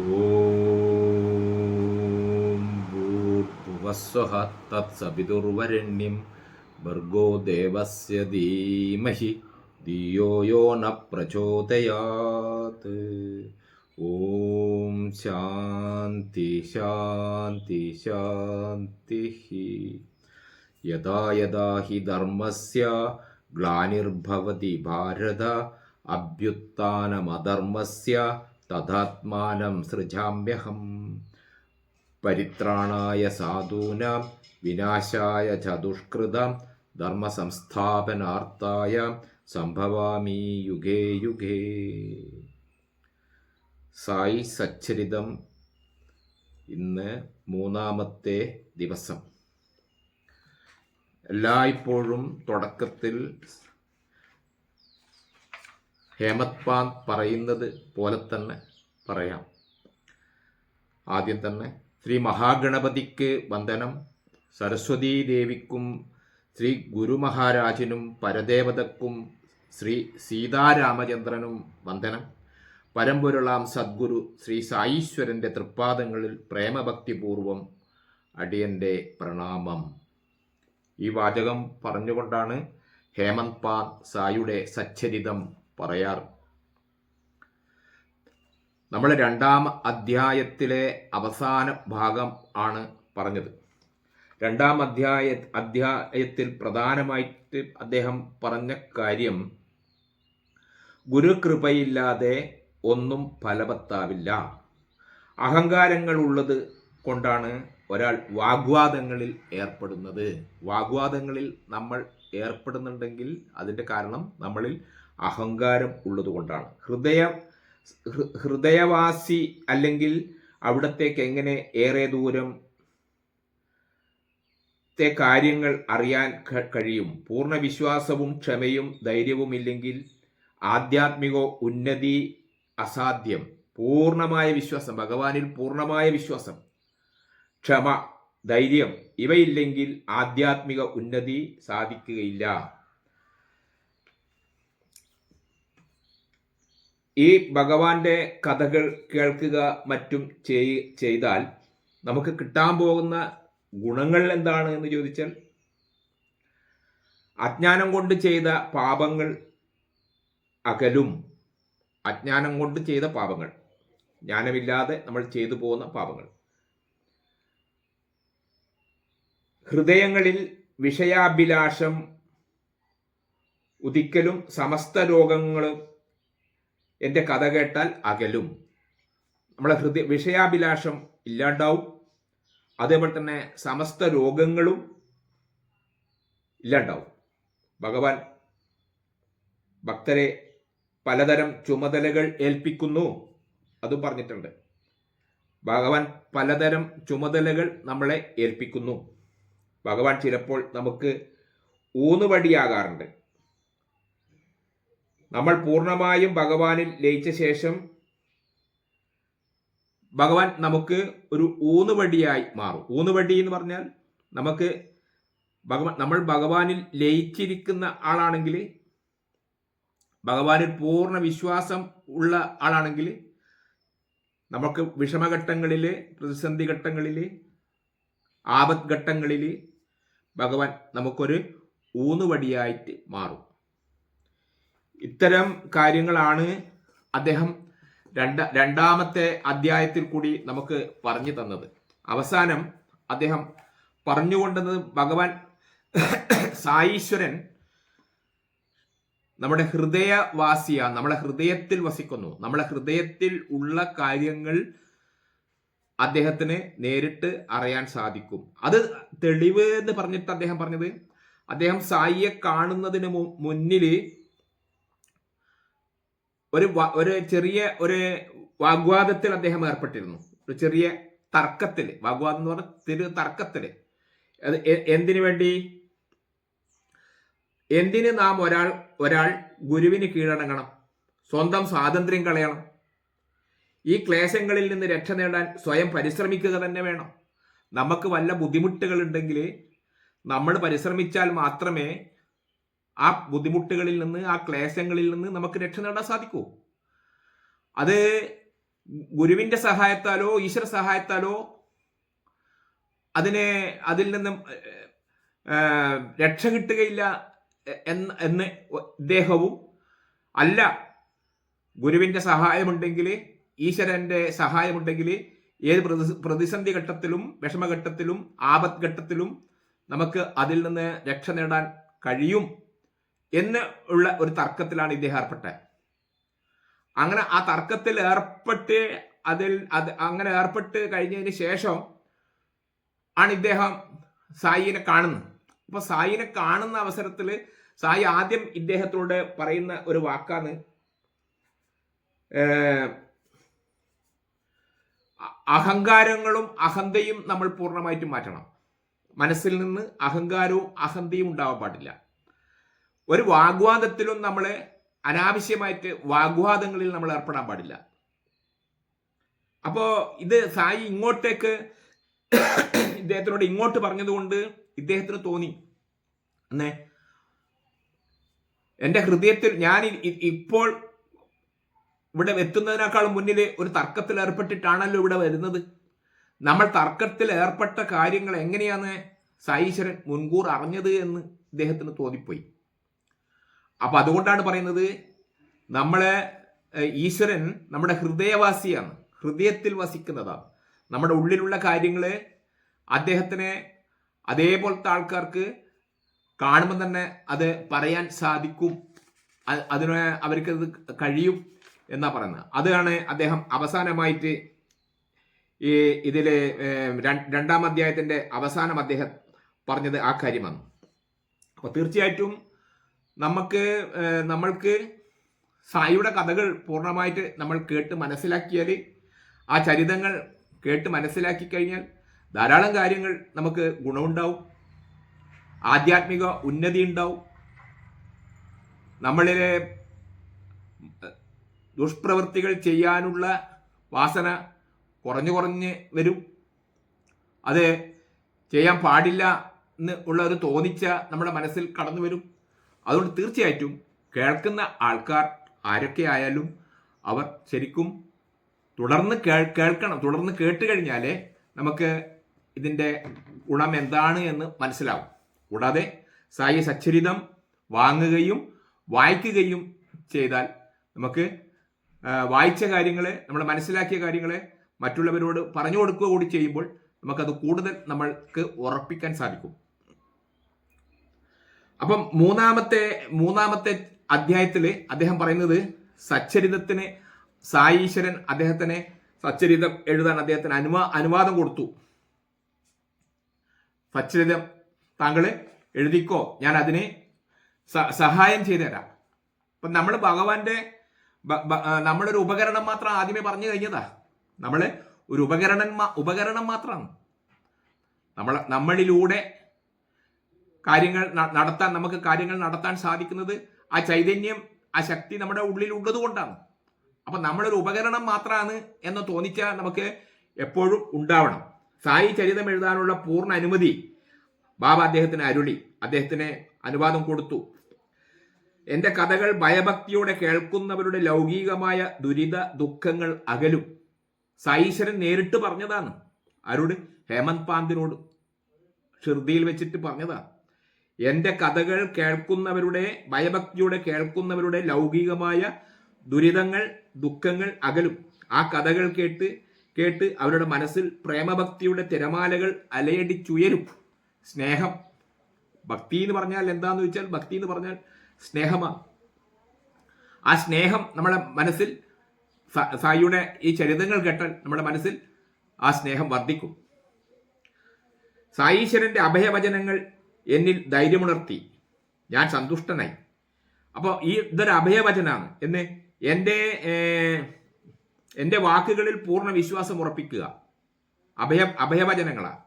ഓം ഭൂർഭുവസ്വഹ ഭർഗോ ദേവസ്യ ധീമഹി ധിയോ ന പ്രചോദയാത് ഓം ശാന്തി ശാന്തി ശാന്തി യഥാ യഥാ ഹി ധർമ്മസ്യ ഗ്ലാനിർഭവതി ഭാരത അഭ്യുത്ഥാനമധർമ്മസ്യ തഥാത്മാനം സൃജാമ്യഹം. പരിത്രാണായ സാധൂനാം വിനാശായ ചതുഷ്കൃതം ധർമ്മസംസ്ഥാപനാർത്ഥായ സംഭവാമി യുഗേ യുഗേ. സായി സച്ചരിതം ഇന്ന് മൂന്നാമത്തെ ദിവസം. എല്ലായ്പ്പോഴും തുടക്കത്തിൽ ഹേമത് പാന്ത് പറയുന്നത് പോലെ തന്നെ പറയാം. ആദ്യം തന്നെ ശ്രീ മഹാഗണപതിക്ക് വന്ദനം. സരസ്വതീ ദേവിക്കും ശ്രീ ഗുരുമഹാരാജിനും പരദേവതക്കും ശ്രീ സീതാരാമചന്ദ്രനും വന്ദനം. പരമ്പൊരുളാം സദ്ഗുരു ശ്രീ സായീശ്വരന്റെ തൃപ്പാദങ്ങളിൽ പ്രേമഭക്തിപൂർവം അടിയന്റെ പ്രണാമം. ഈ വാചകം പറഞ്ഞുകൊണ്ടാണ് ഹേമന്ത് പാൻ സായുടെ സച്ചരിതം പറയാറ്. നമ്മൾ രണ്ടാം അധ്യായത്തിലെ അവസാന ഭാഗം ആണ് പറഞ്ഞത്. രണ്ടാം അധ്യായ അധ്യായത്തിൽ പ്രധാനമായിട്ട് അദ്ദേഹം പറഞ്ഞ കാര്യം ഗുരുകൃപയില്ലാതെ ഒന്നും ഫലവത്താവില്ല. അഹങ്കാരങ്ങൾ ഉള്ളത് കൊണ്ടാണ് ഒരാൾ വാഗ്വാദങ്ങളിൽ ഏർപ്പെടുന്നത്. വാഗ്വാദങ്ങളിൽ നമ്മൾ ഏർപ്പെടുന്നുണ്ടെങ്കിൽ അതിന്റെ കാരണം നമ്മളിൽ അഹങ്കാരം ഉള്ളതുകൊണ്ടാണ്. ഹൃദയം ഹൃദയവാസി അല്ലെങ്കിൽ അവിടത്തേക്ക് എങ്ങനെ ഏറെ ദൂരം ത്തെ കാര്യങ്ങൾ അറിയാൻ കഴിയും. പൂർണ വിശ്വാസവും ക്ഷമയും ധൈര്യവും ഇല്ലെങ്കിൽ ആധ്യാത്മിക ഉന്നതി അസാധ്യം. പൂർണമായ വിശ്വാസം ഭഗവാനിൽ പൂർണമായ വിശ്വാസം ക്ഷമ ധൈര്യം ഇവയില്ലെങ്കിൽ ആധ്യാത്മിക ഉന്നതി സാധിക്കുകയില്ല. ഈ ഭഗവാന്റെ കഥകൾ കേൾക്കുക മറ്റും ചെയ്- ചെയ്താൽ നമുക്ക് കിട്ടാൻ പോകുന്ന ഗുണങ്ങൾ എന്താണ് എന്ന് ചോദിച്ചാൽ അജ്ഞാനം കൊണ്ട് ചെയ്ത പാപങ്ങൾ അകലും. അജ്ഞാനം കൊണ്ട് ചെയ്ത പാപങ്ങൾ. ജ്ഞാനമില്ലാതെ നമ്മൾ ചെയ്തു പോകുന്ന പാപങ്ങൾ. ഹൃദയങ്ങളിൽ വിഷയാഭിലാഷം ഉദിക്കലും സമസ്ത രോഗങ്ങളും എന്റെ കഥ കേട്ടാൽ അകലും. നമ്മളെ ഹൃദയ വിഷയാഭിലാഷം ഇല്ലാണ്ടാവും. അതേപോലെ തന്നെ സമസ്ത രോഗങ്ങളും ഇല്ലാണ്ടാവും. ഭഗവാൻ ഭക്തരെ പലതരം ചുമതലകൾ ഏൽപ്പിക്കുന്നു. അതും പറഞ്ഞിട്ടുണ്ട്. ഭഗവാൻ പലതരം ചുമതലകൾ നമ്മളെ ഏൽപ്പിക്കുന്നു. ഭഗവാൻ ചിലപ്പോൾ നമുക്ക് ഊന്നുവടിയാകാറുണ്ട്. നമ്മൾ പൂർണമായും ഭഗവാനിൽ ലയിച്ച ശേഷം ഭഗവാൻ നമുക്ക് ഒരു ഊന്നുവടിയായി മാറും. ഊന്നുവടി എന്ന് പറഞ്ഞാൽ നമുക്ക് ഭഗവാൻ നമ്മൾ ഭഗവാനിൽ ലയിച്ചിരിക്കുന്ന ആളാണെങ്കിൽ ഭഗവാനിൽ പൂർണ വിശ്വാസം ഉള്ള ആളാണെങ്കിൽ നമുക്ക് വിഷമഘട്ടങ്ങളിൽ പ്രതിസന്ധി ഘട്ടങ്ങളിൽ ആപത് ഘട്ടങ്ങളിൽ ഭഗവാൻ നമുക്കൊരു ഊന്നുവടിയായിട്ട് മാറും. ഇത്തരം കാര്യങ്ങളാണ് അദ്ദേഹം രണ്ട രണ്ടാമത്തെ അധ്യായത്തിൽ കൂടി നമുക്ക് പറഞ്ഞു തന്നത്. അവസാനം അദ്ദേഹം പറഞ്ഞുകൊണ്ടത് ഭഗവാൻ സായീശ്വരൻ നമ്മുടെ ഹൃദയവാസിയ നമ്മുടെ ഹൃദയത്തിൽ വസിക്കുന്നു. നമ്മുടെ ഹൃദയത്തിൽ ഉള്ള കാര്യങ്ങൾ അദ്ദേഹത്തിന് നേരിട്ട് അറിയാൻ സാധിക്കും. അത് തെളിവ് എന്ന് പറഞ്ഞിട്ട് അദ്ദേഹം പറഞ്ഞത്? അദ്ദേഹം സായിയെ കാണുന്നതിന് മു- മുന്നിൽ ഒരു ഒരു ചെറിയ ഒരു വാഗ്വാദത്തിൽ അദ്ദേഹം ഏർപ്പെട്ടിരുന്നു. ഒരു ചെറിയ തർക്കത്തിൽ വാഗ്വാദം എന്ന് പറഞ്ഞ തിരു തർക്കത്തിൽ അത് എന്തിനു വേണ്ടി? എന്തിന് നാം ഒരാൾ ഒരാൾ ഗുരുവിന് കീഴടങ്ങണം? സ്വന്തം സ്വാതന്ത്ര്യം കളയണം. ഈ ക്ലേശങ്ങളിൽ നിന്ന് രക്ഷ നേടാൻ സ്വയം പരിശ്രമിക്കുക തന്നെ വേണം. നമുക്ക് വല്ല ബുദ്ധിമുട്ടുകൾ ഉണ്ടെങ്കിൽ നമ്മൾ പരിശ്രമിച്ചാൽ മാത്രമേ ആ ബുദ്ധിമുട്ടുകളിൽ നിന്ന് ആ ക്ലേശങ്ങളിൽ നിന്ന് നമുക്ക് രക്ഷ നേടാൻ സാധിക്കൂ അത് ഗുരുവിന്റെ സഹായത്താലോ ഈശ്വര സഹായത്താലോ അതിനെ അതിൽ നിന്നും രക്ഷ കിട്ടുകയില്ല എന്ന് എന്ന് ഇദ്ദേഹവും അല്ല ഗുരുവിന്റെ സഹായമുണ്ടെങ്കിൽ ഈശ്വരന്റെ സഹായമുണ്ടെങ്കിൽ ഏത് പ്രതിസന്ധി ഘട്ടത്തിലും വിഷമഘട്ടത്തിലും ആപത് ഘട്ടത്തിലും നമുക്ക് അതിൽ നിന്ന് രക്ഷ നേടാൻ കഴിയും. എന്ന് ഉള്ള ഒരു തർക്കത്തിലാണ് ഇദ്ദേഹം ഏർപ്പെട്ടത്. അങ്ങനെ ആ തർക്കത്തിൽ ഏർപ്പെട്ട് അതിൽ അത് അങ്ങനെ ഏർപ്പെട്ട് കഴിഞ്ഞതിന് ശേഷം ആണ് ഇദ്ദേഹം സായിനെ കാണുന്നത്. അപ്പൊ സായിനെ കാണുന്ന അവസരത്തിൽ സായി ആദ്യം ഇദ്ദേഹത്തോട് പറയുന്ന ഒരു വാക്കാണ് അഹങ്കാരങ്ങളും അഹന്തയും നമ്മൾ പൂർണമായിട്ടും മാറ്റണം. മനസ്സിൽ നിന്ന് അഹങ്കാരവും അഹന്തയും ഉണ്ടാവാൻ പാടില്ല. ഒരു വാഗ്വാദത്തിലും നമ്മൾ അനാവശ്യമായിട്ട് വാഗ്വാദങ്ങളിൽ നമ്മൾ ഏർപ്പെടാൻ പാടില്ല. അപ്പോ ഇത് സായി ഇങ്ങോട്ടേക്ക് ഇദ്ദേഹത്തിനോട് ഇങ്ങോട്ട് പറഞ്ഞതുകൊണ്ട് ഇദ്ദേഹത്തിന് തോന്നി. എന്നേ എന്റെ ഹൃദയത്തിൽ ഞാൻ ഇപ്പോൾ ഇവിടെ എത്തുന്നതിനേക്കാൾ മുന്നിൽ ഒരു തർക്കത്തിൽ ഏർപ്പെട്ടിട്ടാണല്ലോ ഇവിടെ വരുന്നത്. നമ്മൾ തർക്കത്തിൽ ഏർപ്പെട്ട കാര്യങ്ങൾ എങ്ങനെയാണ് സായീശ്വരൻ മുൻകൂർ അറിഞ്ഞത് എന്ന് ഇദ്ദേഹത്തിന് തോന്നിപ്പോയി. അപ്പൊ അതുകൊണ്ടാണ് പറയുന്നത് നമ്മളെ ഈശ്വരൻ നമ്മുടെ ഹൃദയവാസിയാണ്. ഹൃദയത്തിൽ വസിക്കുന്നതാണ്. നമ്മുടെ ഉള്ളിലുള്ള കാര്യങ്ങൾ അദ്ദേഹത്തിന് അതേപോലത്തെ ആൾക്കാർക്ക് കാണുമ്പോൾ തന്നെ അത് പറയാൻ സാധിക്കും. അതിന് അവർക്ക് അത് കഴിയും എന്നാ പറയുന്നത്. അതാണ് അദ്ദേഹം അവസാനമായിട്ട് ഈ ഇതിലെ രണ്ടാം അധ്യായത്തിന്റെ അവസാനം അദ്ദേഹം പറഞ്ഞത് ആ കാര്യമാണ്. അപ്പൊ തീർച്ചയായിട്ടും നമുക്ക് നമ്മൾക്ക് സായിയുടെ കഥകൾ പൂർണമായിട്ട് നമ്മൾ കേട്ട് മനസ്സിലാക്കിയാൽ ആ ചരിതങ്ങൾ കേട്ട് മനസ്സിലാക്കി കഴിഞ്ഞാൽ ധാരാളം കാര്യങ്ങൾ നമുക്ക് ഗുണമുണ്ടാവും. ആധ്യാത്മിക ഉന്നതി ഉണ്ടാവും. നമ്മളിലെ ദുഷ്പ്രവൃത്തികൾ ചെയ്യാനുള്ള വാസന കുറഞ്ഞു കുറഞ്ഞ് വരും. അത് ചെയ്യാൻ പാടില്ല എന്ന് ഉള്ള ഒരു തോന്നിച്ച നമ്മുടെ മനസ്സിൽ കടന്നു വരും. അതുകൊണ്ട് തീർച്ചയായിട്ടും കേൾക്കുന്ന ആൾക്കാർ ആരൊക്കെ ആയാലും അവർ ശരിക്കും തുടർന്ന് കേൾ കേൾക്കണം തുടർന്ന് കേട്ട് കഴിഞ്ഞാലേ നമുക്ക് ഇതിന്റെ ഗുണം എന്താണ് എന്ന് മനസ്സിലാവും. കൂടാതെ സായി സച്ചരിതം വാങ്ങുകയും വായിക്കുകയും ചെയ്താൽ നമുക്ക് വായിച്ച കാര്യങ്ങളെ നമ്മൾ മനസ്സിലാക്കിയ കാര്യങ്ങളെ മറ്റുള്ളവരോട് പറഞ്ഞു കൊടുക്കുക കൂടി ചെയ്യുമ്പോൾ നമുക്കത് കൂടുതൽ നമ്മൾക്ക് ഉറപ്പിക്കാൻ സാധിക്കും. അപ്പം മൂന്നാമത്തെ മൂന്നാമത്തെ അധ്യായത്തിൽ അദ്ദേഹം പറയുന്നത് സച്ചരിതത്തിന് സായീശ്വരൻ അദ്ദേഹത്തിന് സച്ചരിതം എഴുതാൻ അദ്ദേഹത്തിന് അനുവാ അനുവാദം കൊടുത്തു. സച്ചരിതം താങ്കൾ എഴുതിക്കോ ഞാൻ അതിനെ സഹായം ചെയ്തു തരാം അപ്പൊ നമ്മൾ ഭഗവാന്റെ നമ്മളൊരു ഉപകരണം മാത്രം ആദ്യമേ പറഞ്ഞു കഴിഞ്ഞതാ. നമ്മൾ ഒരു ഉപകരണം ഉപകരണം മാത്രമാണ്. നമ്മൾ നമ്മളിലൂടെ കാര്യങ്ങൾ നടത്താൻ നമുക്ക് കാര്യങ്ങൾ നടത്താൻ സാധിക്കുന്നത് ആ ചൈതന്യം ആ ശക്തി നമ്മുടെ ഉള്ളിൽ ഉള്ളത് കൊണ്ടാണ്. അപ്പൊ നമ്മളൊരു ഉപകരണം മാത്രമാണ് എന്ന് തോന്നിച്ചാൽ നമുക്ക് എപ്പോഴും ഉണ്ടാവണം. സായി ചരിതം എഴുതാനുള്ള പൂർണ അനുമതി ബാബ അദ്ദേഹത്തിന് അരുളി. അദ്ദേഹത്തിന് അനുവാദം കൊടുത്തു. എന്റെ കഥകൾ ഭയഭക്തിയോടെ കേൾക്കുന്നവരുടെ ലൗകികമായ ദുരിത ദുഃഖങ്ങൾ അകലും. സായീശ്വരൻ നേരിട്ട് പറഞ്ഞതാണ്. അരുൾ ഹേമന്ത് പാന്തിനോട് ഷിർദിയിൽ വെച്ചിട്ട് പറഞ്ഞതാണ്. എന്റെ കഥകൾ കേൾക്കുന്നവരുടെ ഭയഭക്തിയോടെ കേൾക്കുന്നവരുടെ ലൗകികമായ ദുരിതങ്ങൾ ദുഃഖങ്ങൾ അകലും. ആ കഥകൾ കേട്ട് കേട്ട് അവരുടെ മനസ്സിൽ പ്രേമഭക്തിയുടെ തിരമാലകൾ അലയടിച്ചുയരും. സ്നേഹം. ഭക്തി എന്ന് പറഞ്ഞാൽ എന്താന്ന് വെച്ചാൽ ഭക്തി എന്ന് പറഞ്ഞാൽ സ്നേഹമാണ്. ആ സ്നേഹം നമ്മുടെ മനസ്സിൽ സായിയുടെ ഈ ചരിതങ്ങൾ കേട്ടാൽ നമ്മുടെ മനസ്സിൽ ആ സ്നേഹം വർദ്ധിക്കും. സായീശ്വരന്റെ അഭയവചനങ്ങൾ എന്നിൽ ധൈര്യമുണർത്തി. ഞാൻ സന്തുഷ്ടനായി. അപ്പോൾ ഈ ഇതൊരു അഭയവചനാണ്. എന്ന് എന്റെ എന്റെ വാക്കുകളിൽ പൂർണ വിശ്വാസം ഉറപ്പിക്കുക. അഭയ അഭയവചനങ്ങളാണ്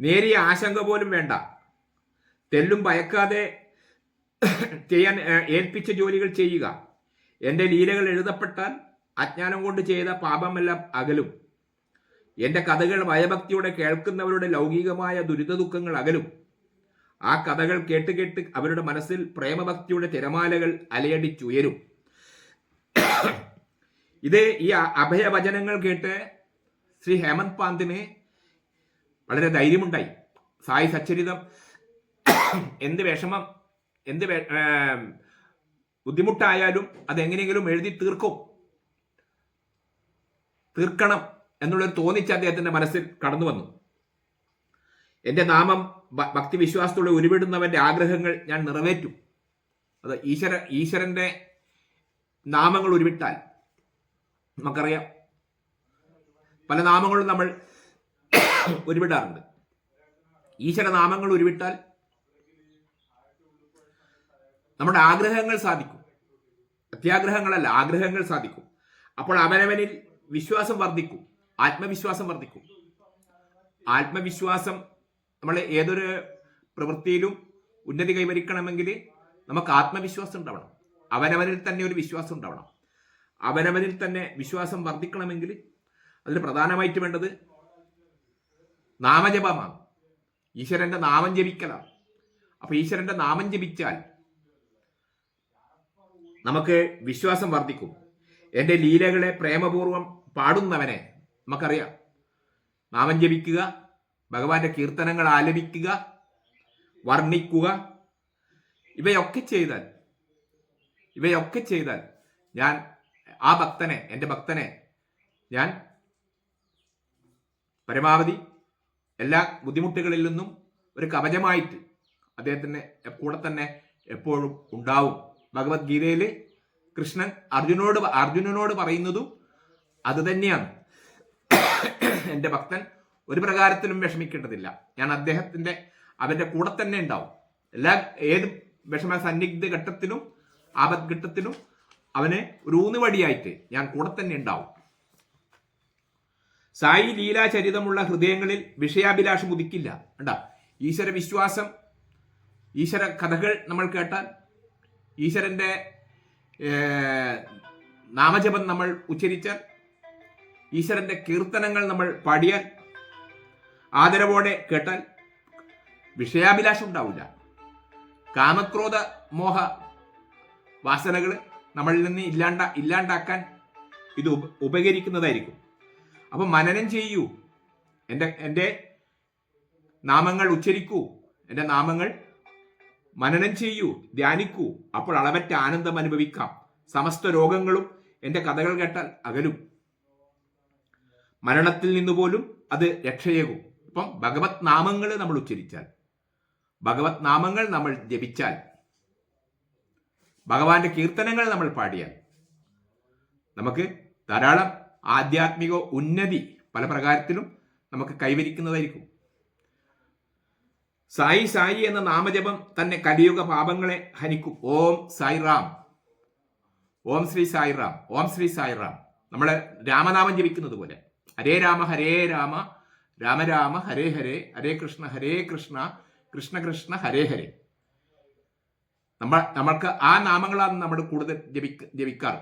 നേരിയ ആശങ്ക പോലും വേണ്ട. തെല്ലും ഭയക്കാതെ ചെയ്യാൻ ഏൽപ്പിച്ച ജോലികൾ ചെയ്യുക. എന്റെ ലീലകൾ എഴുതപ്പെട്ടാൽ അജ്ഞാനം കൊണ്ട് ചെയ്ത പാപമെല്ലാം അകലും. എന്റെ കഥകൾ ഭയഭക്തിയോടെ കേൾക്കുന്നവരുടെ ലൗകികമായ ദുരിത ദുഃഖങ്ങൾ അകലും. ആ കഥകൾ കേട്ട് കേട്ട് അവരുടെ മനസ്സിൽ പ്രേമഭക്തിയുടെ തിരമാലകൾ അലയടിച്ചുയരും. ഇത് ഈ അഭയവചനങ്ങൾ കേട്ട് ശ്രീ ഹേമന്ത് പാന്തിന് വളരെ ധൈര്യമുണ്ടായി. സായി സച്ചരിതം എന്ത് വിഷമം എന്ത് ബുദ്ധിമുട്ടായാലും അതെങ്ങനെയെങ്കിലും എഴുതി തീർക്കും. തീർക്കണം എന്നുള്ളൊരു തോന്നിച്ച് അദ്ദേഹത്തിന്റെ മനസ്സിൽ കടന്നു വന്നു എന്റെ നാമം ഭക്തിവിശ്വാസത്തോടെ ഭക്തി വിശ്വാസത്തോടെ ഉരുവിടുന്നവന്റെ ആഗ്രഹങ്ങൾ ഞാൻ നിറവേറ്റും. അത് ഈശ്വര ഈശ്വരന്റെ നാമങ്ങൾ ഉരുവിട്ടാൽ നമുക്കറിയാം. പല നാമങ്ങളും നമ്മൾ ഉരുവിടാറുണ്ട്. ഈശ്വര നാമങ്ങൾ ഉരുവിട്ടാൽ നമ്മുടെ ആഗ്രഹങ്ങൾ സാധിക്കും. അത്യാഗ്രഹങ്ങളല്ല ആഗ്രഹങ്ങൾ സാധിക്കും. അപ്പോൾ അവനവനിൽ വിശ്വാസം വർദ്ധിക്കും ആത്മവിശ്വാസം വർദ്ധിക്കും. ആത്മവിശ്വാസം നമ്മൾ ഏതൊരു പ്രവൃത്തിയിലും ഉന്നതി കൈവരിക്കണമെങ്കിൽ നമുക്ക് ആത്മവിശ്വാസം ഉണ്ടാവണം. അവനവനിൽ തന്നെ ഒരു വിശ്വാസം ഉണ്ടാവണം. അവനവനിൽ തന്നെ വിശ്വാസം വർദ്ധിക്കണമെങ്കിൽ അതിന് പ്രധാനമായിട്ട് വേണ്ടത് നാമജപമാണ്. ഈശ്വരന്റെ നാമം ജപിക്കലാണ്. അപ്പൊ ഈശ്വരന്റെ നാമം ജപിച്ചാൽ നമുക്ക് വിശ്വാസം വർദ്ധിക്കും. എന്റെ ലീലകളെ പ്രേമപൂർവം പാടുന്നവനെ നമുക്കറിയാം. നാമം ജപിക്കുക ഭഗവാന്റെ കീർത്തനങ്ങൾ ആലപിക്കുക വർണിക്കുക. ഇവയൊക്കെ ചെയ്താൽ ഇവയൊക്കെ ചെയ്താൽ ഞാൻ ആ ഭക്തനെ എന്റെ ഭക്തനെ ഞാൻ പരമാവധി എല്ലാ ബുദ്ധിമുട്ടുകളിൽ നിന്നും ഒരു കവചമായിട്ട് അദ്ദേഹത്തിന് കൂടെ തന്നെ എപ്പോഴും ഉണ്ടാവും. ഭഗവത്ഗീതയിൽ കൃഷ്ണൻ അർജുനോട് അർജുനനോട് പറയുന്നതും അത് തന്നെയാണ്. എന്റെ ഭക്തൻ ഒരു പ്രകാരത്തിലും വിഷമിക്കേണ്ടതില്ല. ഞാൻ അദ്ദേഹത്തിന്റെ അവന്റെ കൂടെ തന്നെ ഉണ്ടാവും. എല്ലാ ഏത് വിഷമ സന്നിഗ്ധ ഘട്ടത്തിലും ആപത് ഘട്ടത്തിലും അവന് ഒരു ഊന്നുവടിയായിട്ട് ഞാൻ കൂടെ തന്നെ ഉണ്ടാവും. സായി ലീലാചരിതമുള്ള ഹൃദയങ്ങളിൽ വിഷയാഭിലാഷം ഉദിക്കില്ല. കണ്ട? ഈശ്വര വിശ്വാസം ഈശ്വര കഥകൾ നമ്മൾ കേട്ടാൽ ഈശ്വരന്റെ നാമജപം നമ്മൾ ഉച്ചരിച്ചാൽ ഈശ്വരന്റെ കീർത്തനങ്ങൾ നമ്മൾ പാടിയാൽ ആദരവോടെ കേട്ടാൽ വിഷയാഭിലാഷം ഉണ്ടാവില്ല. കാമക്രോധ മോഹ വാസനകൾ നമ്മളിൽ നിന്ന് ഇല്ലാണ്ട ഇല്ലാണ്ടാക്കാൻ ഇത് ഉപ- ഉപകരിക്കുന്നതായിരിക്കും. അപ്പം മനനം ചെയ്യൂ. എന്റെ എന്റെ നാമങ്ങൾ ഉച്ചരിക്കൂ. എന്റെ നാമങ്ങൾ മനനം ചെയ്യൂ ധ്യാനിക്കൂ. അപ്പോൾ അളവറ്റ ആനന്ദം അനുഭവിക്കാം. സമസ്ത രോഗങ്ങളും എന്റെ കഥകൾ കേട്ടാൽ അകലും. മരണത്തിൽ നിന്നുപോലും അത് രക്ഷയേകും. ഇപ്പം ഭഗവത് നാമങ്ങൾ നമ്മൾ ഉച്ചരിച്ചാൽ. ഭഗവത് നാമങ്ങൾ നമ്മൾ ജപിച്ചാൽ. ഭഗവാന്റെ കീർത്തനങ്ങൾ നമ്മൾ പാടിയാൽ. നമുക്ക് ധാരാളം ആധ്യാത്മിക ഉന്നതി പല പ്രകാരത്തിലും നമുക്ക് കൈവരിക്കുന്നതായിരിക്കും. സായി സായി എന്ന നാമജപം തന്നെ കലിയുഗ പാപങ്ങളെ ഹനിക്കും. ഓം സായി റാം. ഓം ശ്രീ സായി റാം. ഓം ശ്രീ സായി റാം. നമ്മൾ രാമനാമം ജപിക്കുന്നത് പോലെ ഹരേ രാമ ഹരേ രാമ രാമ രാമ ഹരേ ഹരേ ഹരേ കൃഷ്ണ ഹരേ കൃഷ്ണ കൃഷ്ണ കൃഷ്ണ ഹരേ ഹരേ. നമ്മൾ നമ്മൾക്ക് ആ നാമങ്ങളാണ് നമ്മൾ കൂടുതൽ ജപിക്ക ജപിക്കാറ്.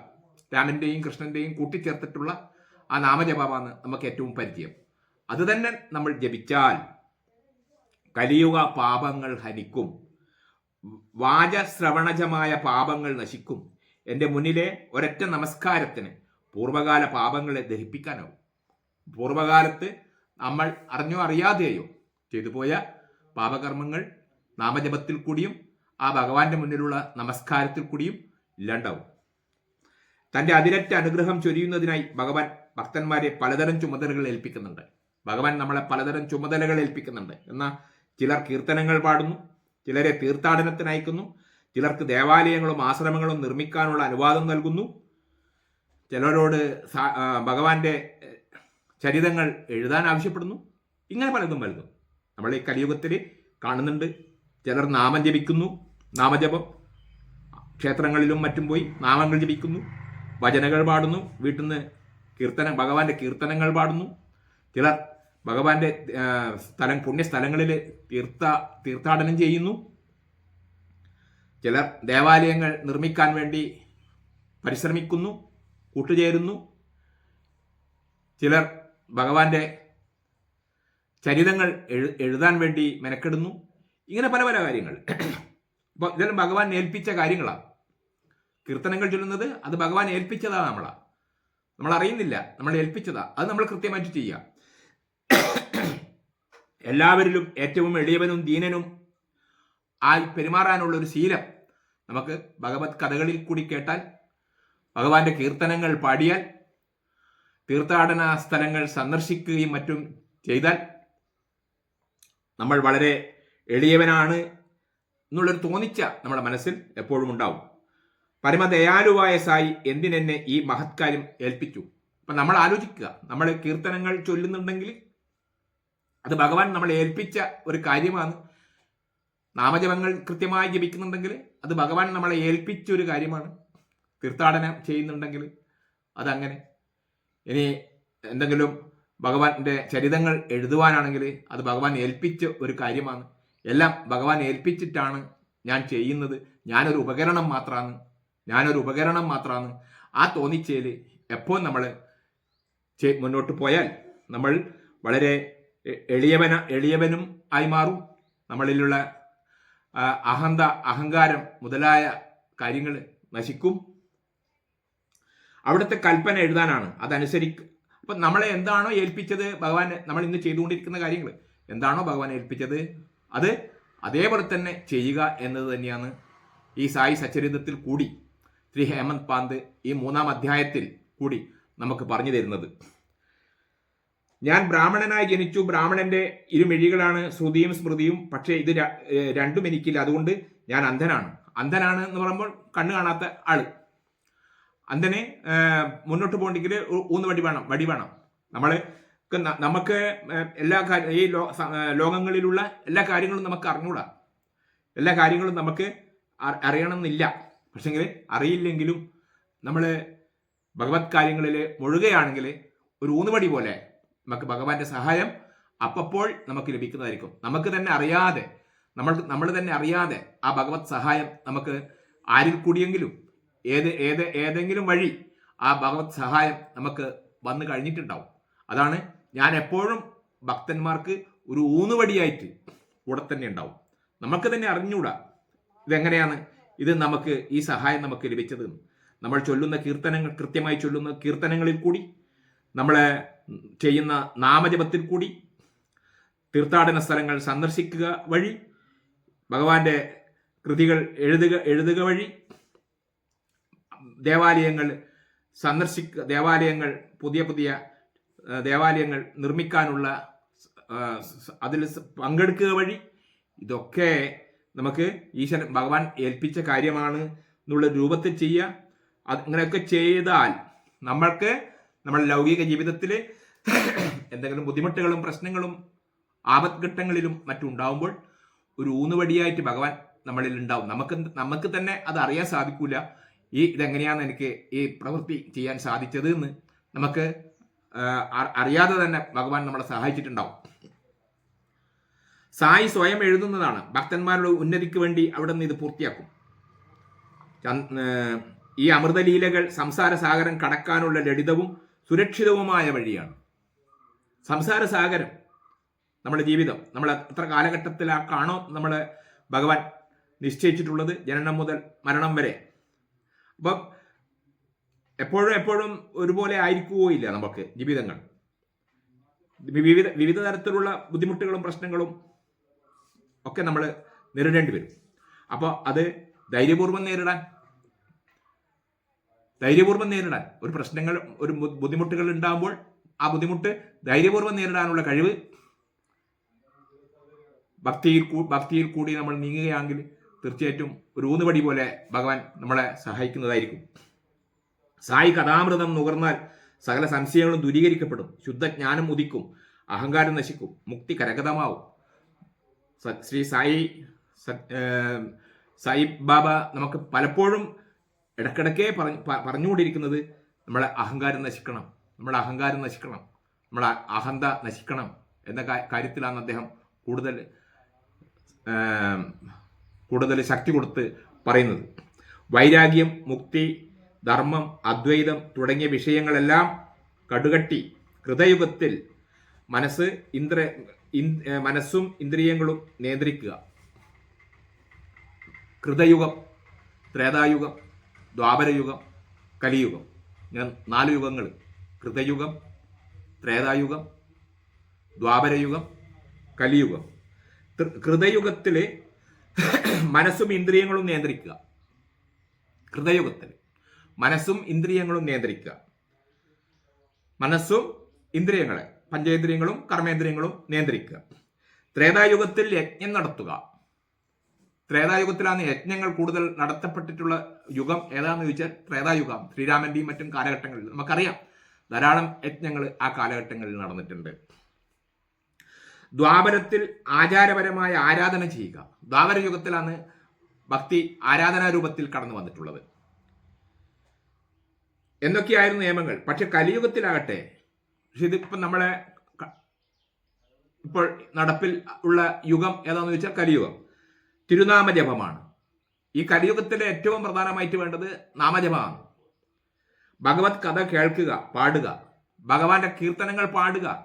രാമന്റെയും കൃഷ്ണന്റെയും കൂട്ടിച്ചേർത്തിട്ടുള്ള ആ നാമജപമാണ് നമുക്ക് ഏറ്റവും പരിചയം. അത് തന്നെ നമ്മൾ ജപിച്ചാൽ കലിയുക പാപങ്ങൾ ഹനിക്കും. വാചശ്രവണജമായ പാപങ്ങൾ നശിക്കും. എന്റെ മുന്നിലെ ഒരൊറ്റ നമസ്കാരത്തിന് പൂർവകാല പാപങ്ങളെ ദഹിപ്പിക്കാനാവും. പൂർവകാലത്ത് നമ്മൾ അറിഞ്ഞോ അറിയാതെയോ ചെയ്തു പോയ പാപകർമ്മങ്ങൾ നാമജപത്തിൽ കൂടിയും ആ ഭഗവാന്റെ മുന്നിലുള്ള നമസ്കാരത്തിൽ കൂടിയും ഇല്ലാണ്ടാവും. തന്റെ അതിരറ്റ അനുഗ്രഹം ചൊരിയുന്നതിനായി ഭഗവാൻ ഭക്തന്മാരെ പലതരം ചുമതലകൾ ഏൽപ്പിക്കുന്നുണ്ട്. ഭഗവാൻ നമ്മളെ പലതരം ചുമതലകൾ ഏൽപ്പിക്കുന്നുണ്ട്. എന്നാൽ ചിലർ കീർത്തനങ്ങൾ പാടുന്നു ചിലരെ തീർത്ഥാടനത്തിന് അയക്കുന്നു ചിലർക്ക് ദേവാലയങ്ങളും ആശ്രമങ്ങളും നിർമ്മിക്കാനുള്ള അനുവാദം നൽകുന്നു. ചിലരോട് ഭഗവാന്റെ ചരിതങ്ങൾ എഴുതാൻ ആവശ്യപ്പെടുന്നു. ഇങ്ങനെ പലതും പലതും നമ്മൾ ഈ കലിയുഗത്തിൽ കാണുന്നുണ്ട്. ചിലർ നാമം ജപിക്കുന്നു. നാമജപം. ക്ഷേത്രങ്ങളിലും മറ്റും പോയി നാമങ്ങൾ ജപിക്കുന്നു. ഭജനകൾ പാടുന്നു. വീട്ടിൽ നിന്ന് കീർത്തന ഭഗവാന്റെ കീർത്തനങ്ങൾ പാടുന്നു. ചിലർ ഭഗവാന്റെ സ്ഥലം പുണ്യസ്ഥലങ്ങളിൽ തീർത്ഥ തീർത്ഥാടനം ചെയ്യുന്നു. ചിലർ ദേവാലയങ്ങൾ നിർമ്മിക്കാൻ വേണ്ടി പരിശ്രമിക്കുന്നു. കൂട്ടുചേരുന്നു. ചിലർ ഭഗവാന്റെ ചരിതങ്ങൾ എഴുതാൻ വേണ്ടി മെനക്കെടുന്നു. ഇങ്ങനെ പല പല കാര്യങ്ങൾ. അപ്പോൾ ഇതെല്ലാം ഭഗവാൻ ഏൽപ്പിച്ച കാര്യങ്ങളാണ്. കീർത്തനങ്ങൾ ചൊല്ലുന്നത് അത് ഭഗവാൻ ഏൽപ്പിച്ചതാണ് നമ്മളാ. നമ്മൾ അറിയുന്നില്ല. നമ്മൾ ഏൽപ്പിച്ചതാ. അത് നമ്മൾ കൃത്യമായിട്ട് ചെയ്യുക എല്ലാവരിലും ഏറ്റവും എളിയവനും ദീനനും ആയി പെരുമാറാനുള്ള ഒരു ശീലം നമുക്ക് ഭഗവത് കഥകളിൽ കൂടി കേട്ടാൽ ഭഗവാന്റെ കീർത്തനങ്ങൾ പാടിയാൽ തീർത്ഥാടന സ്ഥലങ്ങൾ സന്ദർശിക്കുകയും മറ്റും ചെയ്താൽ നമ്മൾ വളരെ എളിയവനാണ് എന്നുള്ളൊരു തോന്നിച്ച നമ്മുടെ മനസ്സിൽ എപ്പോഴും ഉണ്ടാവും. പരമദയാലുവായ സായി എന്തിനെന്നെ ഈ മഹത്കാര്യം ഏൽപ്പിച്ചു? അപ്പം നമ്മൾ ആലോചിക്കുക. നമ്മൾ കീർത്തനങ്ങൾ ചൊല്ലുന്നുണ്ടെങ്കിൽ അത് ഭഗവാൻ നമ്മളെ ഏൽപ്പിച്ച ഒരു കാര്യമാണ്. നാമജപങ്ങൾ കൃത്യമായി ജപിക്കുന്നുണ്ടെങ്കിൽ അത് ഭഗവാൻ നമ്മളെ ഏൽപ്പിച്ച ഒരു കാര്യമാണ്. തീർത്ഥാടനം ചെയ്യുന്നുണ്ടെങ്കിൽ അതങ്ങനെ ഇനി എന്തെങ്കിലും ഭഗവാന്റെ ചരിതങ്ങൾ എഴുതുവാനാണെങ്കിൽ അത് ഭഗവാൻ ഏൽപ്പിച്ച ഒരു കാര്യമാണ്. എല്ലാം ഭഗവാൻ ഏൽപ്പിച്ചിട്ടാണ് ഞാൻ ചെയ്യുന്നത്. ഞാനൊരു ഉപകരണം മാത്രമാണ് ഞാനൊരു ഉപകരണം മാത്രമാണ് ആ തോന്നിച്ചേൽ എപ്പോൾ നമ്മൾ മുന്നോട്ട് പോയാൽ നമ്മൾ വളരെ എളിയവന എളിയവനും ആയി മാറും. നമ്മളിലുള്ള അഹന്ത അഹങ്കാരം മുതലായ കാര്യങ്ങൾ നശിക്കും. അവിടുത്തെ കൽപ്പന എഴുതാനാണ്. അതനുസരിക്കും അപ്പൊ നമ്മളെ എന്താണോ ഏൽപ്പിച്ചത് ഭഗവാൻ നമ്മൾ ഇന്ന് ചെയ്തുകൊണ്ടിരിക്കുന്ന കാര്യങ്ങൾ എന്താണോ ഭഗവാൻ ഏൽപ്പിച്ചത്? അത് അതേപോലെ തന്നെ ചെയ്യുക എന്നത് തന്നെയാണ് ഈ സായി സച്ചരിതത്തിൽ കൂടി ശ്രീ ഹേമന്ത് പാന്ത് ഈ മൂന്നാം അധ്യായത്തിൽ കൂടി നമുക്ക് പറഞ്ഞു തരുന്നത്. ഞാൻ ബ്രാഹ്മണനായി ജനിച്ചു. ബ്രാഹ്മണന്റെ ഇരുമിഴികളാണ്. ശ്രുതിയും സ്മൃതിയും. പക്ഷേ ഇത് രണ്ടും എനിക്കില്ല. അതുകൊണ്ട് ഞാൻ അന്ധനാണ്. അന്ധനാണ് എന്ന് പറയുമ്പോൾ കണ്ണു കാണാത്ത ആൾ. ഏഹ് മുന്നോട്ട് പോകണമെങ്കിൽ ഊന്ന് വടി വേണം വടി വേണം. നമ്മൾ നമുക്ക് എല്ലാ കാര്യ ഈ ലോകങ്ങളിലുള്ള എല്ലാ കാര്യങ്ങളും നമുക്ക് അറിഞ്ഞൂടാ. എല്ലാ കാര്യങ്ങളും നമുക്ക് അറിയണമെന്നില്ല. പക്ഷെങ്കിൽ അറിയില്ലെങ്കിലും നമ്മൾ ഭഗവത് കാര്യങ്ങളിൽ മുഴുകയാണെങ്കിൽ ഒരു ഊന്നുവടി പോലെ നമുക്ക് ഭഗവാന്റെ സഹായം അപ്പപ്പോൾ നമുക്ക് ലഭിക്കുന്നതായിരിക്കും. നമുക്ക് തന്നെ അറിയാതെ നമ്മൾ നമ്മൾ തന്നെ അറിയാതെ ആ ഭഗവത് സഹായം നമുക്ക് ആരിൽ കൂടിയെങ്കിലും ഏത് ഏത് ഏതെങ്കിലും വഴി ആ ഭഗവത് സഹായം നമുക്ക് വന്നു കഴിഞ്ഞിട്ടുണ്ടാവും. അതാണ് ഞാൻ എപ്പോഴും ഭക്തന്മാർക്ക് ഒരു ഊന്നുവടിയായിട്ട് കൂടെ തന്നെ ഉണ്ടാവും. നമുക്ക് തന്നെ അറിഞ്ഞൂടാ ഇതെങ്ങനെയാണ് ഇത് നമുക്ക് ഈ സഹായം നമുക്ക് ലഭിച്ചത് നമ്മൾ ചൊല്ലുന്ന കീർത്തനങ്ങൾ കൃത്യമായി ചൊല്ലുന്ന കീർത്തനങ്ങളിൽ കൂടി നമ്മൾ ചെയ്യുന്ന നാമജപത്തിൽ കൂടി തീർത്ഥാടന സ്ഥലങ്ങൾ സന്ദർശിക്കുക വഴി ഭഗവാന്റെ കൃതികൾ എഴുതുക എഴുതുക വഴി ദേവാലയങ്ങൾ സന്ദർശിക്കുക ദേവാലയങ്ങൾ പുതിയ പുതിയ ദേവാലയങ്ങൾ നിർമ്മിക്കാനുള്ള അതിൽ പങ്കെടുക്കുക വഴി ഇതൊക്കെ നമുക്ക് ഈശ്വരൻ ഭഗവാൻ ഏൽപ്പിച്ച കാര്യമാണ് എന്നുള്ള രൂപത്തിൽ ചെയ്യുക. അത് ഇങ്ങനെയൊക്കെ ചെയ്താൽ നമ്മൾക്ക് നമ്മുടെ ലൗകിക ജീവിതത്തിൽ എന്തെങ്കിലും ബുദ്ധിമുട്ടുകളും പ്രശ്നങ്ങളും ആപത്ഘട്ടങ്ങളിലും മറ്റും ഉണ്ടാവുമ്പോൾ ഒരു ഊന്നുവടിയായിട്ട് ഭഗവാൻ നമ്മളിൽ ഉണ്ടാവും. നമുക്ക് നമുക്ക് തന്നെ അത് അറിയാൻ സാധിക്കൂല. ഈ ഇതെങ്ങനെയാണ് എനിക്ക് ഈ പ്രവൃത്തി ചെയ്യാൻ സാധിച്ചത് എന്ന് നമുക്ക് അറിയാതെ തന്നെ ഭഗവാൻ നമ്മളെ സഹായിച്ചിട്ടുണ്ടാവും. സായി സ്വയം എഴുതുന്നതാണ്. ഭക്തന്മാരുടെ ഉന്നതിക്ക് വേണ്ടി അവിടെ നിന്ന് ഇത് പൂർത്തിയാക്കും. ഈ അമൃതലീലകൾ സംസാര സാഗരം കടക്കാനുള്ള ലളിതവും സുരക്ഷിതവുമായ വഴിയാണ്. സംസാര സാഗരം നമ്മുടെ ജീവിതം നമ്മൾ എത്ര കാലഘട്ടത്തിലാണോ നമ്മൾ ഭഗവാൻ നിശ്ചയിച്ചിട്ടുള്ളത് ജനനം മുതൽ മരണം വരെ. അപ്പം എപ്പോഴും എപ്പോഴും ഒരുപോലെ ആയിരിക്കുകയോ ഇല്ല നമുക്ക് ജീവിതങ്ങൾ. വിവിധ വിവിധ തരത്തിലുള്ള ബുദ്ധിമുട്ടുകളും പ്രശ്നങ്ങളും ഒക്കെ നമ്മൾ നേരിടേണ്ടി വരും. അപ്പോൾ അത് ധൈര്യപൂർവം നേരിടാൻ ധൈര്യപൂർവം നേരിടാൻ ഒരു പ്രശ്നങ്ങൾ ഒരു ബുദ്ധിമുട്ടുകൾ ഉണ്ടാകുമ്പോൾ ആ ബുദ്ധിമുട്ട് ധൈര്യപൂർവം നേരിടാനുള്ള കഴിവ് ഭക്തിയിൽ ഭക്തിയിൽ കൂടി നമ്മൾ നീങ്ങുകയാണെങ്കിൽ തീർച്ചയായിട്ടും ഒരു ഊന്നുപടി പോലെ ഭഗവാൻ നമ്മളെ സഹായിക്കുന്നതായിരിക്കും. സായി കഥാമൃതം നുകർന്നാൽ സകല സംശയങ്ങളും ദൂരീകരിക്കപ്പെടും. ശുദ്ധജ്ഞാനം ഉദിക്കും. അഹങ്കാരം നശിക്കും. മുക്തി കരഗതമാവും. ശ്രീ സായി സായി ബാബ നമുക്ക് പലപ്പോഴും ഇടക്കിടക്കെ പറഞ്ഞു പറഞ്ഞുകൊണ്ടിരിക്കുന്നത് നമ്മളെ അഹങ്കാരം നശിക്കണം. നമ്മളെ അഹങ്കാരം നശിക്കണം. നമ്മളെ അഹന്ത നശിക്കണം എന്ന കാര്യത്തിലാണ് അദ്ദേഹം കൂടുതൽ കൂടുതൽ ശക്തി കൊടുത്ത് പറയുന്നത്. വൈരാഗ്യം മുക്തി ധർമ്മം അദ്വൈതം തുടങ്ങിയ വിഷയങ്ങളെല്ലാം കടുകട്ടി കൃതയുഗത്തിൽ മനസ്സ് ഇന്ദ്ര മനസ്സും ഇന്ദ്രിയങ്ങളും നിയന്ത്രിക്കുക. കൃതയുഗം ത്രേതായുഗം ദ്വാപരയുഗം കലിയുഗം. ഞാൻ നാല് യുഗങ്ങൾ. കൃതയുഗം ത്രേതായുഗം ദ്വാപരയുഗം കലിയുഗം. കൃതയുഗത്തിൽ മനസ്സും ഇന്ദ്രിയങ്ങളും നിയന്ത്രിക്കുക. ഹൃദയുഗത്തിൽ മനസ്സും ഇന്ദ്രിയങ്ങളും നിയന്ത്രിക്കുക. മനസ്സും ഇന്ദ്രിയങ്ങളെ പഞ്ചേന്ദ്രിയങ്ങളും കർമ്മേന്ദ്രിയങ്ങളും നിയന്ത്രിക്കുക. ത്രേതായുഗത്തിൽ യജ്ഞം നടത്തുക. ത്രേതായുഗത്തിലാണ് യജ്ഞങ്ങൾ കൂടുതൽ നടത്തപ്പെട്ടിട്ടുള്ള യുഗം ഏതാണെന്ന് ചോദിച്ചാൽ ത്രേതായുഗം. ശ്രീരാമന്റെയും മറ്റും കാലഘട്ടങ്ങളിൽ. നമുക്കറിയാം ധാരാളം യജ്ഞങ്ങൾ ആ കാലഘട്ടങ്ങളിൽ നടന്നിട്ടുണ്ട്. ദ്വാപരത്തിൽ ആചാരപരമായ ആരാധന ചെയ്യുക. ദ്വാപര യുഗത്തിലാണ് ഭക്തി ആരാധനാ രൂപത്തിൽ കടന്നു വന്നിട്ടുള്ളത്. എന്തൊക്കെയായിരുന്നു നിയമങ്ങൾ? പക്ഷെ കലിയുഗത്തിലാകട്ടെ പക്ഷെ ഇതിപ്പം നമ്മളെ ഇപ്പോൾ നടപ്പിൽ ഉള്ള യുഗം ഏതാണെന്ന് ചോദിച്ചാൽ കലിയുഗം. തിരുനാമ ജപമാണ് ഈ കലിയുഗത്തിലെ ഏറ്റവും പ്രധാനമായിട്ട് വേണ്ടത് നാമജപമാണ്. ഭഗവത് കഥ കേൾക്കുക പാടുക. ഭഗവാന്റെ കീർത്തനങ്ങൾ പാടുക.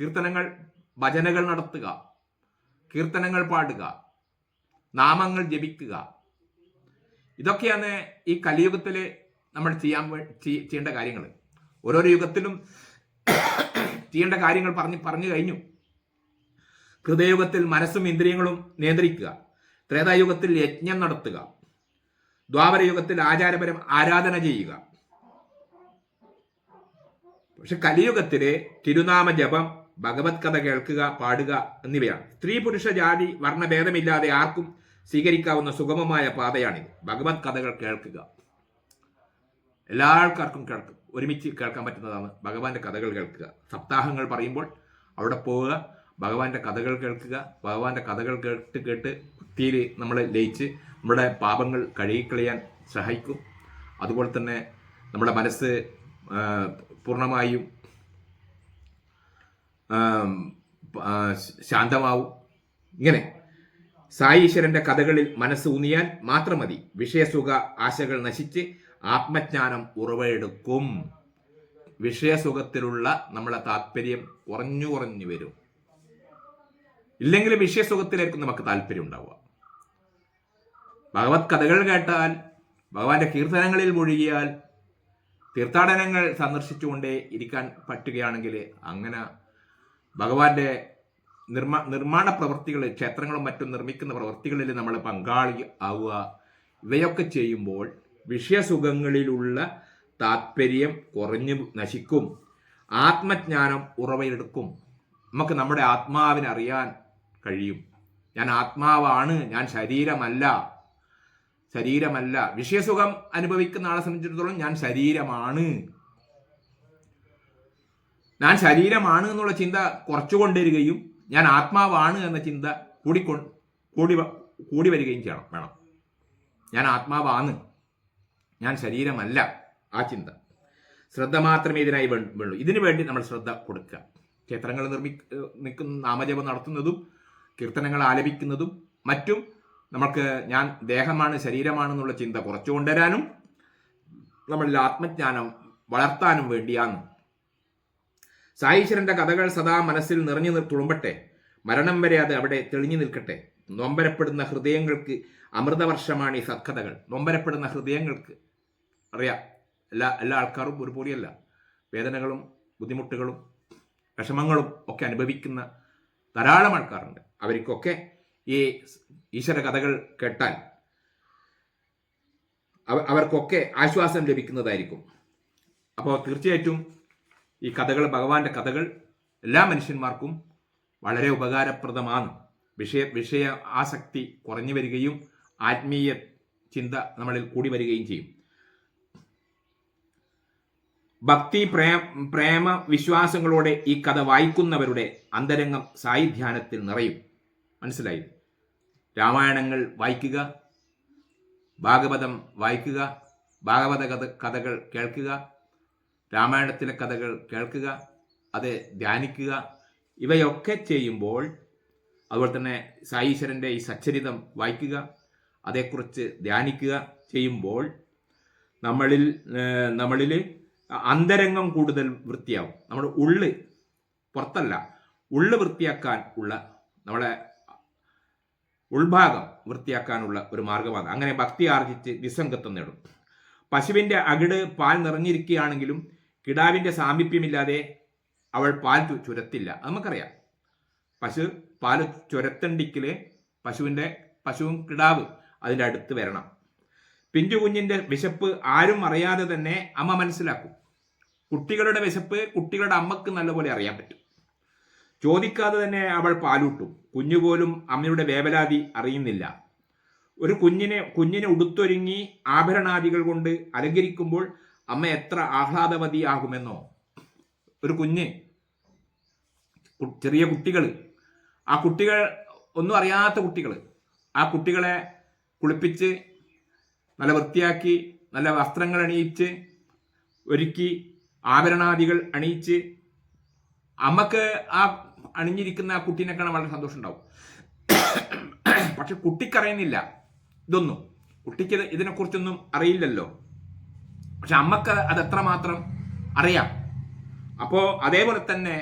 കീർത്തനങ്ങൾ ഭജനകൾ നടത്തുക കീർത്തനങ്ങൾ പാടുക നാമങ്ങൾ ജപിക്കുക. ഇതൊക്കെയാണ് ഈ കലിയുഗത്തിൽ നമ്മൾ ചെയ്യാൻ ചെയ്യേണ്ട കാര്യങ്ങൾ. ഓരോരോ യുഗത്തിലും ചെയ്യേണ്ട കാര്യങ്ങൾ പറഞ്ഞ് പറഞ്ഞു കഴിഞ്ഞു. ഹൃദയയുഗത്തിൽ മനസ്സും ഇന്ദ്രിയങ്ങളും നിയന്ത്രിക്കുക. ത്രേതായുഗത്തിൽ യജ്ഞം നടത്തുക. ദ്വാപരയുഗത്തിൽ ആചാരപരം ആരാധന ചെയ്യുക. പക്ഷെ കലിയുഗത്തിലെ തിരുനാമ ജപം ഭഗവത് കഥ കേൾക്കുക പാടുക എന്നിവയാണ്. സ്ത്രീ പുരുഷ ജാതി വർണഭേദമില്ലാതെ ആർക്കും സ്വീകരിക്കാവുന്ന സുഗമമായ പാതയാണിത്. ഭഗവത് കഥകൾ കേൾക്കുക. എല്ലാ ആൾക്കാർക്കും കേൾക്കും. ഒരുമിച്ച് കേൾക്കാൻ പറ്റുന്നതാണ് ഭഗവാന്റെ കഥകൾ കേൾക്കുക. സപ്താഹങ്ങൾ പറയുമ്പോൾ അവിടെ പോവുക ഭഗവാന്റെ കഥകൾ കേൾക്കുക ഭഗവാന്റെ കഥകൾ കേട്ട് കേട്ട് ഭക്തിയിൽ നമ്മളെ ലയിച്ച് നമ്മുടെ പാപങ്ങൾ കഴുകിക്കളയാൻ സഹായിക്കും. അതുപോലെ തന്നെ നമ്മുടെ മനസ്സ് പൂർണമായും ശാന്തമാവും. ഇങ്ങനെ. സായി ഈശ്വരന്റെ കഥകളിൽ മനസ്സ് ഊന്നിയാൽ മാത്രം മതി. വിഷയസുഖ ആശകൾ നശിച്ച് ആത്മജ്ഞാനം ഉറവെടുക്കും. വിഷയസുഖത്തിലുള്ള നമ്മളെ താല്പര്യം കുറഞ്ഞു കുറഞ്ഞു വരും. ഇല്ലെങ്കിൽ വിഷയസുഖത്തിലായിരിക്കും നമുക്ക് താല്പര്യം ഉണ്ടാവുക. ഭഗവത് കഥകൾ കേട്ടാൽ ഭഗവാന്റെ കീർത്തനങ്ങളിൽ മുഴുകിയാൽ തീർത്ഥാടനങ്ങൾ സന്ദർശിച്ചുകൊണ്ടേ ഇരിക്കാൻ പറ്റുകയാണെങ്കിൽ അങ്ങനെ ഭഗവാന്റെ നിർമ്മാ നിർമ്മാണ പ്രവൃത്തികൾ ക്ഷേത്രങ്ങളും മറ്റും നിർമ്മിക്കുന്ന പ്രവൃത്തികളിൽ നമ്മൾ പങ്കാളി ആവുക. ഇവയൊക്കെ ചെയ്യുമ്പോൾ വിഷയസുഖങ്ങളിലുള്ള താല്പര്യം കുറഞ്ഞു നശിക്കും. ആത്മജ്ഞാനം ഉറവയെടുക്കും നമുക്ക് നമ്മുടെ ആത്മാവിനെ അറിയാൻ കഴിയും. ഞാൻ ആത്മാവാണ് ഞാൻ ശരീരമല്ല. ശരീരമല്ല. വിഷയസുഖം അനുഭവിക്കുന്ന ആളെ സംബന്ധിച്ചിടത്തോളം ഞാൻ ശരീരമാണ്. ഞാൻ ശരീരമാണ് എന്നുള്ള ചിന്ത കുറച്ചു കൊണ്ടുവരികയും ഞാൻ ആത്മാവാണ് എന്ന ചിന്ത കൂടിക്കൊ കൂടി കൂടി വരികയും ചെയ്യണം വേണം. ഞാൻ ആത്മാവാണ്. ഞാൻ ശരീരമല്ല ആ ചിന്ത. ശ്രദ്ധ മാത്രമേ ഇതിനായി വേണ്ടു. ഇതിനു വേണ്ടി നമ്മൾ ശ്രദ്ധ കൊടുക്കുക. ക്ഷേത്രങ്ങൾ നിർമ്മി നിൽക്കുന്ന നാമജപം നടത്തുന്നതും കീർത്തനങ്ങൾ ആലപിക്കുന്നതും മറ്റും നമുക്ക് ഞാൻ ദേഹമാണ് ശരീരമാണെന്നുള്ള ചിന്ത കുറച്ചു കൊണ്ടുവരാനും നമ്മളിൽ ആത്മജ്ഞാനം വളർത്താനും വേണ്ടിയാണ്. സായീശ്വരന്റെ കഥകൾ സദാ മനസ്സിൽ നിറഞ്ഞു തുളുമ്പട്ടെ. മരണം വരെ അത് അവിടെ തെളിഞ്ഞു നിൽക്കട്ടെ. നൊമ്പരപ്പെടുന്ന ഹൃദയങ്ങൾക്ക് അമൃതവർഷമാണ് ഈ സത്കഥകൾ. നൊമ്പരപ്പെടുന്ന ഹൃദയങ്ങൾക്ക് അറിയാം. എല്ലാ എല്ലാ ആൾക്കാരും ഒരുപോലെയല്ല. വേദനകളും ബുദ്ധിമുട്ടുകളും വിഷമങ്ങളും ഒക്കെ അനുഭവിക്കുന്ന ധാരാളം ആൾക്കാരുണ്ട്. അവർക്കൊക്കെ ഈ ഈശ്വര കഥകൾ കേട്ടാൽ അവർക്കൊക്കെ ആശ്വാസം ലഭിക്കുന്നതായിരിക്കും. അപ്പോൾ തീർച്ചയായിട്ടും ഈ കഥകൾ ഭഗവാന്റെ കഥകൾ എല്ലാ മനുഷ്യന്മാർക്കും വളരെ ഉപകാരപ്രദമാണ്. വിഷയ വിഷയ ആസക്തി കുറഞ്ഞു വരികയും ആത്മീയ ചിന്ത നമ്മളിൽ കൂടി വരികയും ചെയ്യും. ഭക്തി പ്രേമ പ്രേമ വിശ്വാസങ്ങളോടെ ഈ കഥ വായിക്കുന്നവരുടെ അന്തരംഗം സായിധ്യാനത്തിൽ നിറയും. മനസ്സിലായി? രാമായണങ്ങൾ വായിക്കുക ഭാഗവതം വായിക്കുക ഭാഗവത കഥ കഥകൾ കേൾക്കുക രാമായണത്തിലെ കഥകൾ കേൾക്കുക അത് ധ്യാനിക്കുക ഇവയൊക്കെ ചെയ്യുമ്പോൾ അതുപോലെ തന്നെ സായീശ്വരന്റെ ഈ സച്ചരിതം വായിക്കുക അതേക്കുറിച്ച് ധ്യാനിക്കുക ചെയ്യുമ്പോൾ നമ്മളിൽ നമ്മളിൽ അന്തരംഗം കൂടുതൽ വൃത്തിയാവും. നമ്മുടെ ഉള്ള് പുറത്തല്ല ഉള്ള് വൃത്തിയാക്കാൻ ഉള്ള നമ്മളെ ഉൾഭാഗം വൃത്തിയാക്കാനുള്ള ഒരു മാർഗമാണ് അങ്ങനെ ഭക്തി ആർജിച്ച് നിസ്സംഗത്വം നേടും. പശുവിന്റെ അകിട് പാൽ നിറഞ്ഞിരിക്കുകയാണെങ്കിലും കിടാവിന്റെ സാമീപ്യമില്ലാതെ അവൾ പാൽ ചുരത്തില്ല. അത് നമുക്കറിയാം. പശു പാൽ ചുരത്തണ്ടിക്കൽ പശുവിന്റെ പശുവും കിടാവ് അതിന്റെ അടുത്ത് വരണം. പിഞ്ചു കുഞ്ഞിന്റെ വിശപ്പ് ആരും അറിയാതെ തന്നെ അമ്മ മനസ്സിലാക്കും. കുട്ടികളുടെ വിശപ്പ് കുട്ടികളുടെ അമ്മയ്ക്ക് നല്ലപോലെ അറിയാൻ പറ്റും. ചോദിക്കാതെ തന്നെ അവൾ പാലൂട്ടും. കുഞ്ഞുപോലും അമ്മയുടെ വേവലാതി അറിയുന്നില്ല. ഒരു കുഞ്ഞിനെ കുഞ്ഞിനെ ഉടുത്തൊരുങ്ങി ആഭരണാദികൾ കൊണ്ട് അലങ്കരിക്കുമ്പോൾ അമ്മ എത്ര ആഹ്ലാദവതിയാകുമെന്നോ ഒരു കുഞ്ഞ് ചെറിയ കുട്ടികൾ ആ കുട്ടികൾ ഒന്നും അറിയാത്ത കുട്ടികൾ ആ കുട്ടികളെ കുളിപ്പിച്ച് നല്ല വൃത്തിയാക്കി നല്ല വസ്ത്രങ്ങൾ അണിയിച്ച് ഒരുക്കി ആഭരണാദികൾ അണിയിച്ച് അമ്മയ്ക്ക് ആ അണിഞ്ഞിരിക്കുന്ന ആ കുട്ടീനെ കാണാൻ വളരെ സന്തോഷം ഉണ്ടാവും പക്ഷെ കുട്ടിക്കറിയുന്നില്ല. ഇതൊന്നും. കുട്ടിക്ക് ഇത് ഇതിനെക്കുറിച്ചൊന്നും അറിയില്ലല്ലോ. പക്ഷെ അമ്മയ്ക്ക് അത് എത്രമാത്രം അറിയാം. അപ്പോ അതേപോലെ തന്നെ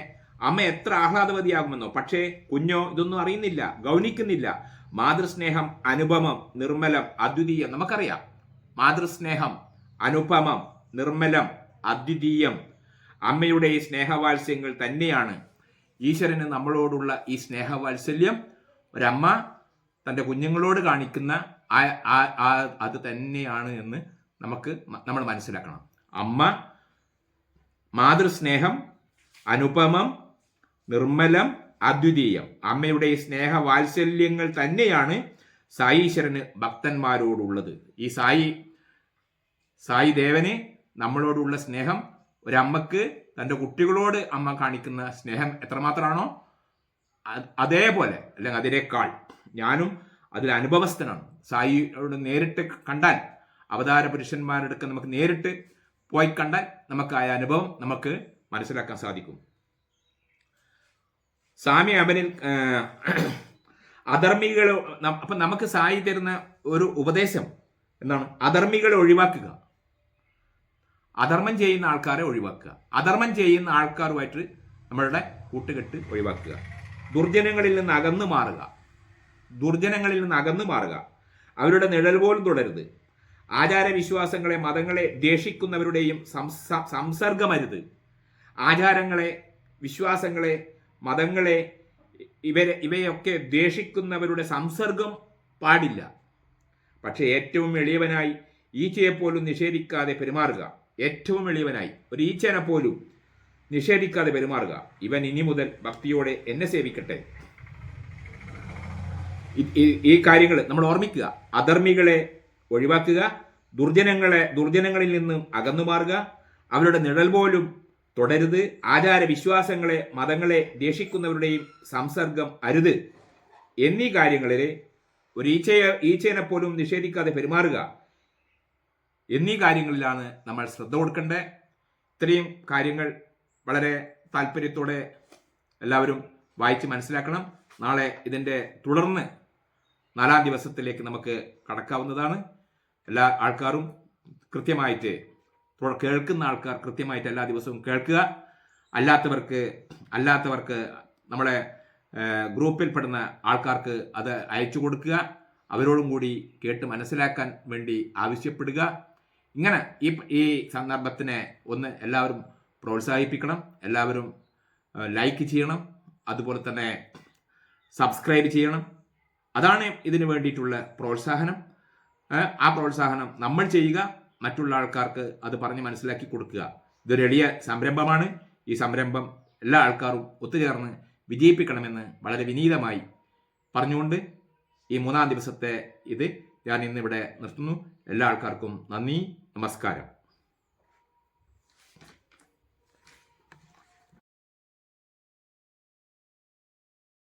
അമ്മ എത്ര ആഹ്ലാദവതിയാകുമെന്നോ പക്ഷേ കുഞ്ഞോ ഇതൊന്നും അറിയുന്നില്ല ഗൗനിക്കുന്നില്ല. മാതൃസ്നേഹം അനുപമം നിർമ്മലം അദ്വിതീയം നമുക്കറിയാം. മാതൃസ്നേഹം അനുപമം നിർമ്മലം അദ്വിതീയം അമ്മയുടെ ഈ സ്നേഹവാത്സ്യങ്ങൾ തന്നെയാണ് ഈശ്വരന് നമ്മളോടുള്ള ഈ സ്നേഹവാത്സല്യം. ഒരമ്മ തന്റെ കുഞ്ഞുങ്ങളോട് കാണിക്കുന്ന അത് തന്നെയാണ് എന്ന് നമുക്ക് നമ്മൾ മനസ്സിലാക്കണം. അമ്മ മാതൃസ്നേഹം അനുപമം നിർമ്മലം അദ്വിതീയം. അമ്മയുടെ സ്നേഹ വാത്സല്യങ്ങൾ തന്നെയാണ് സായീശ്വരന് ഭക്തന്മാരോടുള്ളത്. ഈ സായി സായി ദേവന് നമ്മളോടുള്ള സ്നേഹം ഒരമ്മക്ക് തന്റെ കുട്ടികളോട് അമ്മ കാണിക്കുന്ന സ്നേഹം എത്രമാത്രമാണോ അതേപോലെ അല്ലെങ്കിൽ അതിനേക്കാൾ ഞാനും അതിൽ അനുഭവസ്ഥനാണ്. സായിയോട് നേരിട്ട് കണ്ടാൽ അവതാര പുരുഷന്മാരുടെ നമുക്ക് നേരിട്ട് പോയി കണ്ടാൽ നമുക്ക് ആ അനുഭവം നമുക്ക് മനസ്സിലാക്കാൻ സാധിക്കും. സ്വാമി അവനിൽ അധർമ്മികൾ അപ്പം നമുക്ക് സായി തരുന്ന ഒരു ഉപദേശം എന്താണ്? അധർമ്മികളെ ഒഴിവാക്കുക. അധർമ്മം ചെയ്യുന്ന ആൾക്കാരെ ഒഴിവാക്കുക. അധർമ്മം ചെയ്യുന്ന ആൾക്കാരുമായിട്ട് നമ്മളുടെ കൂട്ടുകെട്ട് ഒഴിവാക്കുക. ദുർജനങ്ങളിൽ നിന്ന് അകന്നു മാറുക. ദുർജനങ്ങളിൽ നിന്ന് അകന്നു മാറുക. അവരുടെ നിഴൽ പോലും തുടരുത്. ആചാരവിശ്വാസങ്ങളെ മതങ്ങളെ ദ്വേഷിക്കുന്നവരുടെയും സംസ- സംസർഗമരുത്. ആചാരങ്ങളെ വിശ്വാസങ്ങളെ മതങ്ങളെ ഇവരെ ഇവയൊക്കെ ദ്വേഷിക്കുന്നവരുടെ സംസർഗം പാടില്ല. പക്ഷേ ഏറ്റവും എളിയവനായി ഈച്ചയെ പോലും നിഷേധിക്കാതെ പെരുമാറുക. ഏറ്റവും എളിയവനായി ഒരു ഈച്ചനെ പോലും നിഷേധിക്കാതെ പെരുമാറുക. ഇവൻ ഇനി മുതൽ ഭക്തിയോടെ എന്നെ സേവിക്കട്ടെ. ഈ കാര്യങ്ങൾ നമ്മൾ ഓർമ്മിക്കുക. അധർമ്മികളെ ഒഴിവാക്കുക ദുർജനങ്ങളെ ദുർജനങ്ങളിൽ നിന്നും അകന്നു മാറുക അവരുടെ നിഴൽ പോലും തുടരുത് ആചാര വിശ്വാസങ്ങളെ മതങ്ങളെ ദേഷിക്കുന്നവരുടെയും സംസർഗം അരുത് എന്നീ കാര്യങ്ങളിൽ ഒരു ഈച്ചയെ ഈച്ചേനെ പോലും നിഷേധിക്കാതെ പെരുമാറുക എന്നീ കാര്യങ്ങളിലാണ് നമ്മൾ ശ്രദ്ധ കൊടുക്കേണ്ടത്. ഇത്രയും കാര്യങ്ങൾ വളരെ താല്പര്യത്തോടെ എല്ലാവരും വായിച്ച് മനസ്സിലാക്കണം. നാളെ ഇതിന്റെ തുടർന്ന് നാലാം ദിവസത്തിലേക്ക് നമുക്ക് കടക്കാവുന്നതാണ്. എല്ലാ ആൾക്കാരും കൃത്യമായിട്ട് കേൾക്കുന്ന ആൾക്കാർ കൃത്യമായിട്ട് എല്ലാ ദിവസവും കേൾക്കുക. അല്ലാത്തവർക്ക് അല്ലാത്തവർക്ക് നമ്മളെ ഗ്രൂപ്പിൽപ്പെടുന്ന ആൾക്കാർക്ക് അത് അയച്ചു കൊടുക്കുക. അവരോടും കൂടി കേട്ട് മനസ്സിലാക്കാൻ വേണ്ടി ആവശ്യപ്പെടുക. ഇങ്ങനെ ഈ ഈ സന്ദർഭത്തിനെ ഒന്ന് എല്ലാവരും പ്രോത്സാഹിപ്പിക്കണം. എല്ലാവരും ലൈക്ക് ചെയ്യണം. അതുപോലെ തന്നെ സബ്സ്ക്രൈബ് ചെയ്യണം. അതാണ് ഇതിനു വേണ്ടിയിട്ടുള്ള പ്രോത്സാഹനം. ആ പ്രോത്സാഹനം നമ്മൾ ചെയ്യുക മറ്റുള്ള ആൾക്കാർക്ക് അത് പറഞ്ഞ് മനസ്സിലാക്കി കൊടുക്കുക. ഇതൊരു എളിയ സംരംഭമാണ്. ഈ സംരംഭം എല്ലാ ആൾക്കാരും ഒത്തുചേർന്ന് വിജയിപ്പിക്കണമെന്ന് വളരെ വിനീതമായി പറഞ്ഞുകൊണ്ട് ഈ മൂന്നാം ദിവസത്തെ ഇത് ഞാൻ ഇന്നിവിടെ നിർത്തുന്നു. എല്ലാ ആൾക്കാർക്കും നന്ദി നമസ്കാരം.